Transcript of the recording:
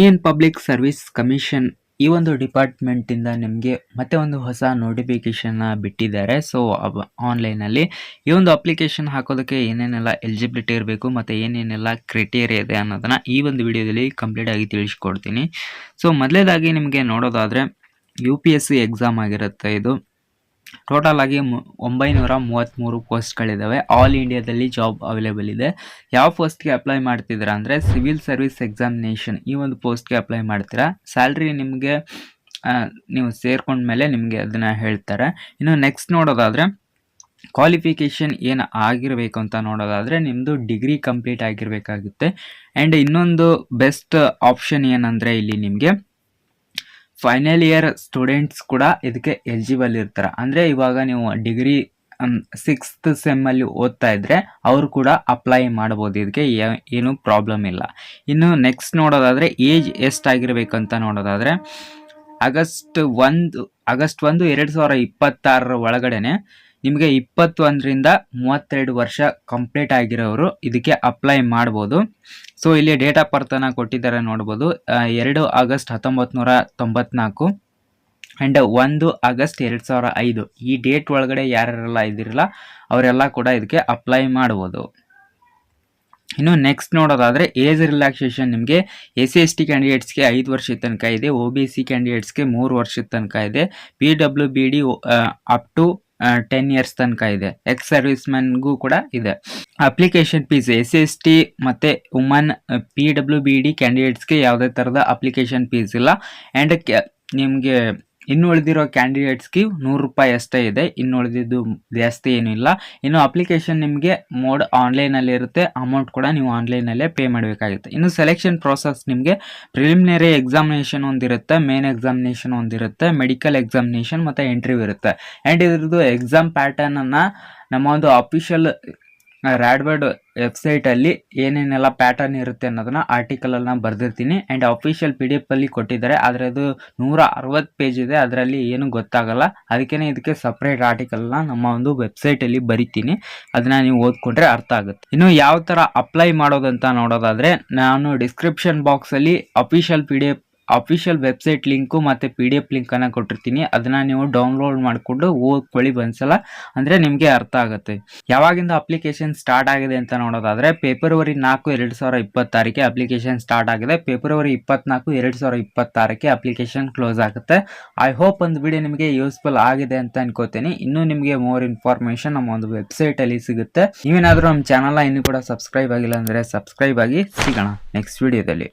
Union public service commission ಈ ಒಂದು ಡಿಪಾರ್ಟ್ಮೆಂಟಿಂದ ನಿಮಗೆ ಮತ್ತೆ ಒಂದು ಹೊಸ ನೋಟಿಫಿಕೇಶನ್ನ ಬಿಟ್ಟಿದ್ದಾರೆ. ಸೊ ಆನ್ಲೈನಲ್ಲಿ ಈ ಒಂದು ಅಪ್ಲಿಕೇಶನ್ ಹಾಕೋದಕ್ಕೆ ಏನೇನೆಲ್ಲ ಎಲಿಜಿಬಿಲಿಟಿ ಇರಬೇಕು ಮತ್ತು ಏನೇನೆಲ್ಲ ಕ್ರೈಟೇರಿಯಾ ಇದೆ ಅನ್ನೋದನ್ನು ಈ ಒಂದು ವಿಡಿಯೋದಲ್ಲಿ ಕಂಪ್ಲೀಟ್ ಆಗಿ ತಿಳಿಸ್ಕೊಡ್ತೀನಿ. ಸೊ ಮೊದಲೇದಾಗಿ ನಿಮಗೆ ನೋಡೋದಾದರೆ U P S C exam ಆಗಿರುತ್ತೆ ಇದು. ಟೋಟಲ್ ಆಗಿ ಒಂಬೈನೂರ ಮೂವತ್ತ್ಮೂರು ಪೋಸ್ಟ್ಗಳಿದ್ದಾವೆ ಆಲ್ ಇಂಡಿಯಾದಲ್ಲಿ ಜಾಬ್ ಅವೈಲೇಬಲ್ ಇದೆ. ಯಾವ ಪೋಸ್ಟ್ಗೆ ಅಪ್ಲೈ ಮಾಡ್ತಿದ್ದೀರಾ ಅಂದರೆ ಸಿವಿಲ್ ಸರ್ವಿಸ್ ಎಕ್ಸಾಮಿನೇಷನ್ ಈ ಒಂದು ಪೋಸ್ಟ್ಗೆ ಅಪ್ಲೈ ಮಾಡ್ತೀರಾ. ಸ್ಯಾಲ್ರಿ ನಿಮಗೆ ನೀವು ಸೇರ್ಕೊಂಡ ಮೇಲೆ ನಿಮಗೆ ಅದನ್ನು ಹೇಳ್ತಾರೆ. ಇನ್ನು ನೆಕ್ಸ್ಟ್ ನೋಡೋದಾದರೆ ಕ್ವಾಲಿಫಿಕೇಷನ್ ಏನು ಆಗಿರಬೇಕು ಅಂತ ನೋಡೋದಾದರೆ ನಿಮ್ಮದು ಡಿಗ್ರಿ ಕಂಪ್ಲೀಟ್ ಆಗಿರಬೇಕಾಗುತ್ತೆ. ಆ್ಯಂಡ್ ಇನ್ನೊಂದು ಬೆಸ್ಟ್ ಆಪ್ಷನ್ ಏನಂದರೆ ಇಲ್ಲಿ ನಿಮಗೆ ಫೈನಲ್ ಇಯರ್ ಸ್ಟೂಡೆಂಟ್ಸ್ ಕೂಡ ಇದಕ್ಕೆ ಎಲಿಜಿಬಲ್ ಇರ್ತಾರೆ. ಅಂದರೆ ಇವಾಗ ನೀವು ಡಿಗ್ರಿ ಸಿಕ್ಸ್ತ್ ಸೆಮ್ಮಲ್ಲಿ ಓದ್ತಾ ಇದ್ದರೆ ಅವರು ಕೂಡ ಅಪ್ಲೈ ಮಾಡ್ಬೋದು. ಇದಕ್ಕೆ ಏನು ಪ್ರಾಬ್ಲಮ್ ಇಲ್ಲ. ಇನ್ನು ನೆಕ್ಸ್ಟ್ ನೋಡೋದಾದರೆ ಏಜ್ ಎಷ್ಟಾಗಿರ್ಬೇಕಂತ ನೋಡೋದಾದರೆ, ಆಗಸ್ಟ್ ಒಂದು ಆಗಸ್ಟ್ ಒಂದು ಎರಡು ಸಾವಿರ ಇಪ್ಪತ್ತಾರರ ಒಳಗಡೆನೆ ನಿಮಗೆ ಇಪ್ಪತ್ತೊಂದರಿಂದ ಮೂವತ್ತೆರಡು ವರ್ಷ ಕಂಪ್ಲೀಟ್ ಆಗಿರೋರು ಇದಕ್ಕೆ ಅಪ್ಲೈ ಮಾಡ್ಬೋದು. ಸೊ ಇಲ್ಲಿ ಡೇಟ್ ಆಫ್ ಬರ್ತನ ಕೊಟ್ಟಿದ್ದಾರೆ ನೋಡ್ಬೋದು. ಎರಡು ಆಗಸ್ಟ್ ಹತ್ತೊಂಬತ್ತು ನೂರ ತೊಂಬತ್ನಾಲ್ಕು ಆ್ಯಂಡ್ ಒಂದು ಆಗಸ್ಟ್ ಎರಡು ಸಾವಿರ ಐದು. ಈ ಡೇಟ್ ಒಳಗಡೆ ಯಾರ್ಯಾರೆಲ್ಲ ಇದಿರಲ್ಲ ಅವರೆಲ್ಲ ಕೂಡ ಇದಕ್ಕೆ ಅಪ್ಲೈ ಮಾಡ್ಬೋದು. ಇನ್ನು ನೆಕ್ಸ್ಟ್ ನೋಡೋದಾದರೆ ಏಜ್ ರಿಲ್ಯಾಕ್ಸೇಷನ್ ನಿಮಗೆ ಎಸ್ ಸಿ ಎಸ್ ಟಿ ಕ್ಯಾಂಡಿಡೇಟ್ಸ್ಗೆ ಐದು ವರ್ಷದ ತನಕ ಇದೆ ಒ ಬಿ ಸಿ ಕ್ಯಾಂಡಿಡೇಟ್ಸ್ಗೆ ಮೂರು ವರ್ಷದ ತನಕ ಇದೆ P W B D up to ten years ತನಕ ಇದೆ. ಎಕ್ಸ್ ಸರ್ವಿಸ್ ಮ್ಯಾನ್ಗೂ ಕೂಡ ಇದೆ. Application fees S S T ಮತ್ತು woman P W B D ಕ್ಯಾಂಡಿಡೇಟ್ಸ್ಗೆ ಯಾವುದೇ ಥರದ ಅಪ್ಲಿಕೇಶನ್ ಫೀಸ್ ಇಲ್ಲ. ಆ್ಯಂಡ್ ನಿಮಗೆ ಇನ್ನು ಉಳಿದಿರೋ ಕ್ಯಾಂಡಿಡೇಟ್ಸ್ಗೆ ನೂರು ರೂಪಾಯಿ ಅಷ್ಟೇ ಇದೆ. ಇನ್ನು ಉಳಿದಿದ್ದು ಜಾಸ್ತಿ ಏನೂ ಇಲ್ಲ. ಇನ್ನು ಅಪ್ಲಿಕೇಶನ್ ನಿಮಗೆ ಮೋಡ್ ಆನ್ಲೈನಲ್ಲಿ ಇರುತ್ತೆ. ಅಮೌಂಟ್ ಕೂಡ ನೀವು ಆನ್ಲೈನಲ್ಲೇ ಪೇ ಮಾಡಬೇಕಾಗುತ್ತೆ. ಇನ್ನು ಸೆಲೆಕ್ಷನ್ ಪ್ರೋಸೆಸ್ ನಿಮಗೆ ಪ್ರಿಲಿಮಿನರಿ ಎಕ್ಸಾಮಿನೇಷನ್ ಒಂದಿರುತ್ತೆ ಮೇನ್ ಎಕ್ಸಾಮಿನೇಷನ್ ಒಂದಿರುತ್ತೆ ಮೆಡಿಕಲ್ ಎಕ್ಸಾಮಿನೇಷನ್ ಮತ್ತು ಇಂಟರ್ವ್ಯೂ ಇರುತ್ತೆ. ಆ್ಯಂಡ್ ಇದ್ರದ್ದು ಎಕ್ಸಾಮ್ ಪ್ಯಾಟರ್ನನ್ನು ನಮ್ಮ ಒಂದು ಅಫಿಷಿಯಲ್ ರ್ಯಾಡ್ಬರ್ಡ್ ವೆಬ್ಸೈಟಲ್ಲಿ ಏನೇನೆಲ್ಲ ಪ್ಯಾಟರ್ನ್ ಇರುತ್ತೆ ಅನ್ನೋದನ್ನ ಆರ್ಟಿಕಲನ್ನು ಬರೆದಿರ್ತೀನಿ. ಆ್ಯಂಡ್ ಅಫಿಷಿಯಲ್ ಪಿ ಡಿ ಎಫಲ್ಲಿ ಕೊಟ್ಟಿದ್ದಾರೆ. ಆದರೆ ಅದು ನೂರ ಅರವತ್ತು ಪೇಜ್ ಇದೆ. ಅದರಲ್ಲಿ ಏನು ಗೊತ್ತಾಗಲ್ಲ. ಅದಕ್ಕೇ ಇದಕ್ಕೆ ಸಪ್ರೇಟ್ ಆರ್ಟಿಕಲ್ನ ನಮ್ಮ ಒಂದು ವೆಬ್ಸೈಟಲ್ಲಿ ಬರಿತೀನಿ. ಅದನ್ನ ನೀವು ಓದ್ಕೊಂಡ್ರೆ ಅರ್ಥ ಆಗುತ್ತೆ. ಇನ್ನು ಯಾವ ಥರ ಅಪ್ಲೈ ಮಾಡೋದಂತ ನೋಡೋದಾದರೆ, ನಾನು ಡಿಸ್ಕ್ರಿಪ್ಷನ್ ಬಾಕ್ಸಲ್ಲಿ official P D F official website link ಮತ್ತು ಪಿ ಡಿ ಎಫ್ ಲಿಂಕನ್ನು ಕೊಟ್ಟಿರ್ತೀನಿ. ಅದನ್ನು ನೀವು ಡೌನ್ಲೋಡ್ ಮಾಡಿಕೊಂಡು ಓದ್ಕೊಳ್ಳಿ ಒಂದ್ಸಲ. ಅಂದರೆ ನಿಮಗೆ ಅರ್ಥ ಆಗುತ್ತೆ. ಯಾವಾಗಿಂದ ಅಪ್ಲಿಕೇಶನ್ ಸ್ಟಾರ್ಟ್ ಆಗಿದೆ ಅಂತ ನೋಡೋದಾದರೆ ಫೆಬ್ರವರಿ ನಾಲ್ಕು, ಎರಡು ಸಾವಿರ ಇಪ್ಪತ್ತಾರಕ್ಕೆ ಅಪ್ಲಿಕೇಶನ್ ಸ್ಟಾರ್ಟ್ ಆಗಿದೆ. ಫೆಬ್ರವರಿ ಇಪ್ಪತ್ನಾಲ್ಕು, ಎರಡು ಸಾವಿರ ಇಪ್ಪತ್ತಾರಕ್ಕೆ ಅಪ್ಲಿಕೇಶನ್ ಕ್ಲೋಸ್ ಆಗುತ್ತೆ. ಐ ಹೋಪ್ ಒಂದು ವಿಡಿಯೋ ನಿಮಗೆ ಯೂಸ್ಫುಲ್ ಆಗಿದೆ ಅಂತ ಅನ್ಕೋತೀನಿ. ಇನ್ನೂ ನಿಮಗೆ ಮೋರ್ ಇನ್ಫಾರ್ಮೇಷನ್ ನಮ್ಮ ಒಂದು ವೆಬ್ಸೈಟಲ್ಲಿ ಸಿಗುತ್ತೆ. ನೀವೇನಾದರೂ ನಮ್ಮ ಚಾನಲ್ನ ಇನ್ನೂ ಕೂಡ ಸಬ್ಸ್ಕ್ರೈಬ್ ಆಗಿಲ್ಲ ಅಂದರೆ ಸಬ್ಸ್ಕ್ರೈಬ್ ಆಗಿ ಸಿಗೋಣ ನೆಕ್ಸ್ಟ್ ವಿಡಿಯೋದಲ್ಲಿ